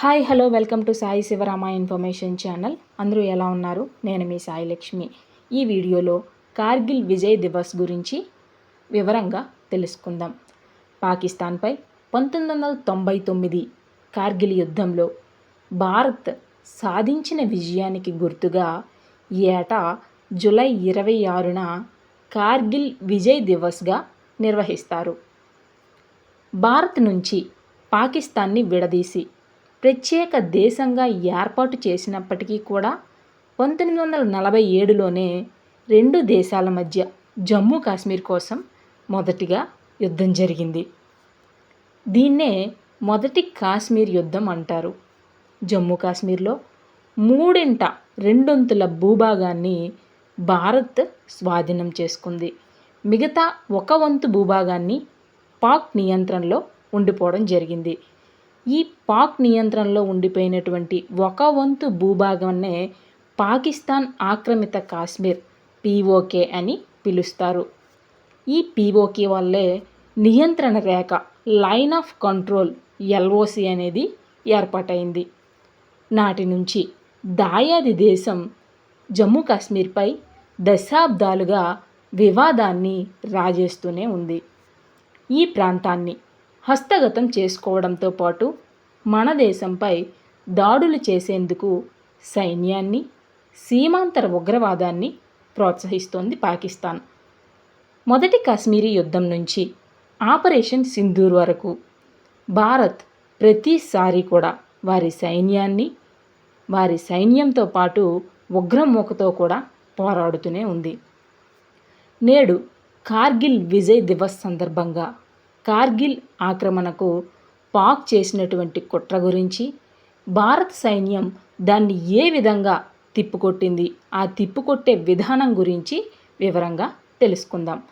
Hi hello welcome to Sai Sivarama information channel. అందరూ ఎలా ఉన్నారు? నేను మీ సాయి లక్ష్మి. ఈ వీడియోలో కార్గిల్ విజయ్ దివస్ గురించి వివరంగా తెలుసుకుందాం. పాకిస్తాన్పై పంతొమ్మిది వందల తొంభై తొమ్మిది కార్గిల్ యుద్ధంలో భారత్ సాధించిన విజయానికి గుర్తుగా ఏటా జూలై ఇరవై ఆరున కార్గిల్ విజయ్ దివస్గా నిర్వహిస్తారు. భారత్ నుంచి పాకిస్తాన్ని విడదీసి ప్రత్యేక దేశంగా ఏర్పాటు చేసినప్పటికీ కూడా పంతొమ్మిది వందల నలభై ఏడులోనే రెండు దేశాల మధ్య జమ్మూ కాశ్మీర్ కోసం మొదటిగా యుద్ధం జరిగింది. దీన్నే మొదటి కాశ్మీర్ యుద్ధం అంటారు. జమ్మూ కాశ్మీర్లో మూడింట రెండొంతుల భూభాగాన్ని భారత్ స్వాధీనం చేసుకుంది. మిగతా ఒక వంతు భూభాగాన్ని పాక్ నియంత్రణలో ఉండిపోవడం జరిగింది. ఈ పాక్ నియంత్రణలో ఉండిపోయినటువంటి ఒక వంతు భూభాగాన్నే పాకిస్తాన్ ఆక్రమిత కాశ్మీర్ పీఓకే అని పిలుస్తారు. ఈ పీఓకే వల్లే నియంత్రణ రేఖ లైన్ ఆఫ్ కంట్రోల్ ఎల్ఓసి అనేది ఏర్పాటైంది. నాటి నుంచి దాయాది దేశం జమ్మూ కాశ్మీర్పై దశాబ్దాలుగా వివాదాన్ని రాజేస్తూనే ఉంది. ఈ ప్రాంతాన్ని హస్తగతం చేసుకోవడంతో పాటు మన దేశంపై దాడులు చేసేందుకు సైన్యాన్ని సీమాంతర ఉగ్రవాదాన్ని ప్రోత్సహిస్తోంది పాకిస్తాన్. మొదటి కాశ్మీరీ యుద్ధం నుంచి ఆపరేషన్ సింధూర్ వరకు భారత్ ప్రతిసారి కూడా వారి సైన్యాన్ని వారి సైన్యంతో పాటు ఉగ్రమూకతో కూడా పోరాడుతూనే ఉంది. నేడు కార్గిల్ విజయ్ దివస్ సందర్భంగా కార్గిల్ ఆక్రమణకు పాక్ చేసినటువంటి కుట్ర గురించి భారత సైన్యం దాన్ని ఏ విధంగా తిప్పుకొట్టింది ఆ తిప్పుకొట్టే విధానం గురించి వివరంగా తెలుసుకుందాం.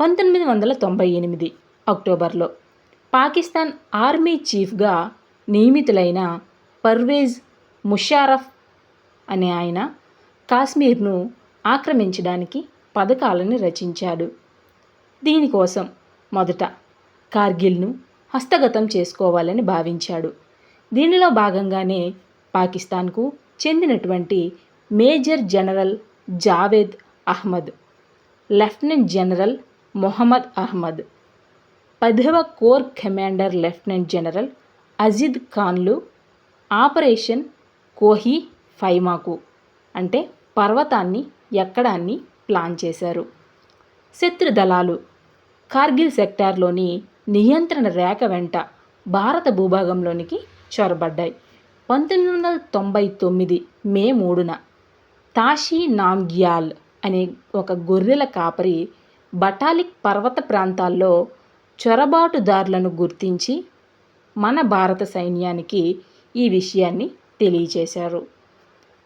పంతొమ్మిది వందల తొంభై ఎనిమిది అక్టోబర్లో పాకిస్తాన్ ఆర్మీ చీఫ్గా నియమితులైన పర్వేజ్ ముషారఫ్ అనే ఆయన కాశ్మీర్ను ఆక్రమించడానికి పథకాలను రచించాడు. దీనికోసం మొదట కార్గిల్ను హస్తగతం చేసుకోవాలని భావించాడు. దీనిలో భాగంగానే పాకిస్తాన్కు చెందినటువంటి major general Javed Ahmed lieutenant general Mohammad Ahmed పదవ corps commander lieutenant general Ajid ఖాన్లు operation Kohi ఫైమాకు అంటే పర్వతాన్ని ఎక్కడాన్ని ప్లాన్ చేశారు. శత్రు దళాలు కార్గిల్ సెక్టార్లోని నియంత్రణ రేఖ వెంట భారత భూభాగంలోనికి చొరబడ్డాయి. పంతొమ్మిది వందల తొంభై తొమ్మిది మే మూడున తాషీ నామ్గ్యాల్ అనే ఒక గొర్రెల కాపరి బటాలిక్ పర్వత ప్రాంతాల్లో చొరబాటుదారులను గుర్తించి మన భారత సైన్యానికి ఈ విషయాన్ని తెలియచేశారు.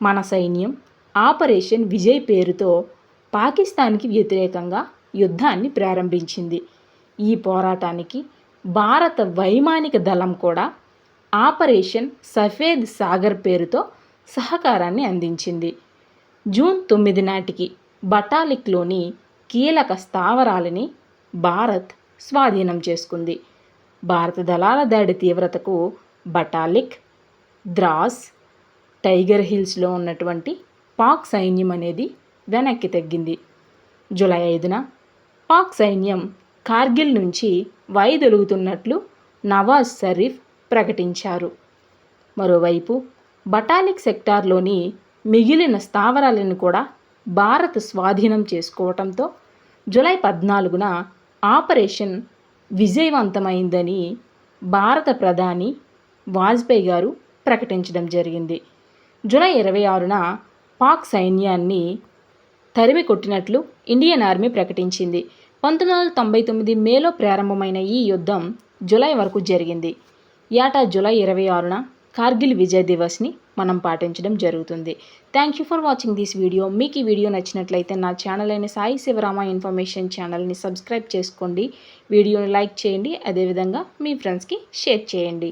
మన సైన్యం ఆపరేషన్ విజయ్ పేరుతో పాకిస్తాన్కి వ్యతిరేకంగా యుద్ధాన్ని ప్రారంభించింది. ఈ పోరాటానికి భారత వైమానిక దళం కూడా ఆపరేషన్ సఫేద్ సాగర్ పేరుతో సహకారాన్ని అందించింది. జూన్ తొమ్మిది నాటికి బటాలిక్లోని కీలక స్థావరాలని భారత్ స్వాధీనం చేసుకుంది. భారత దళాల దాడి తీవ్రతకు బటాలిక్ ద్రాస్ టైగర్ హిల్స్లో ఉన్నటువంటి పాక్ సైన్యం అనేది వెనక్కి తగ్గింది. జూలై ఐదున పాక్ సైన్యం కార్గిల్ నుంచి వైదొలుగుతున్నట్లు నవాజ్ షరీఫ్ ప్రకటించారు. మరోవైపు బటాలిక్ సెక్టార్లోని మిగిలిన స్థావరాలను కూడా భారత్ స్వాధీనం చేసుకోవటంతో జూలై పద్నాలుగున ఆపరేషన్ విజయవంతమైందని భారత ప్రధాని వాజ్పేయి గారు ప్రకటించడం జరిగింది. జూలై ఇరవై ఆరున పాక్ సైన్యాన్ని తరిమి కొట్టినట్లు ఇండియన్ ఆర్మీ ప్రకటించింది. పంతొమ్మిది వందల తొంభై తొమ్మిది మేలో ప్రారంభమైన ఈ యుద్ధం జూలై వరకు జరిగింది. ఏటా జులై ఇరవై ఆరున కార్గిల్ విజయ్ దివస్ని మనం పాటించడం జరుగుతుంది. Thank you for watching this video. మీకు ఈ వీడియో నచ్చినట్లయితే నా ఛానల్ అయిన సాయి శివరామ ఇన్ఫర్మేషన్ ఛానల్ని సబ్స్క్రైబ్ చేసుకోండి. వీడియోని లైక్ చేయండి. అదేవిధంగా మీ ఫ్రెండ్స్కి షేర్ చేయండి.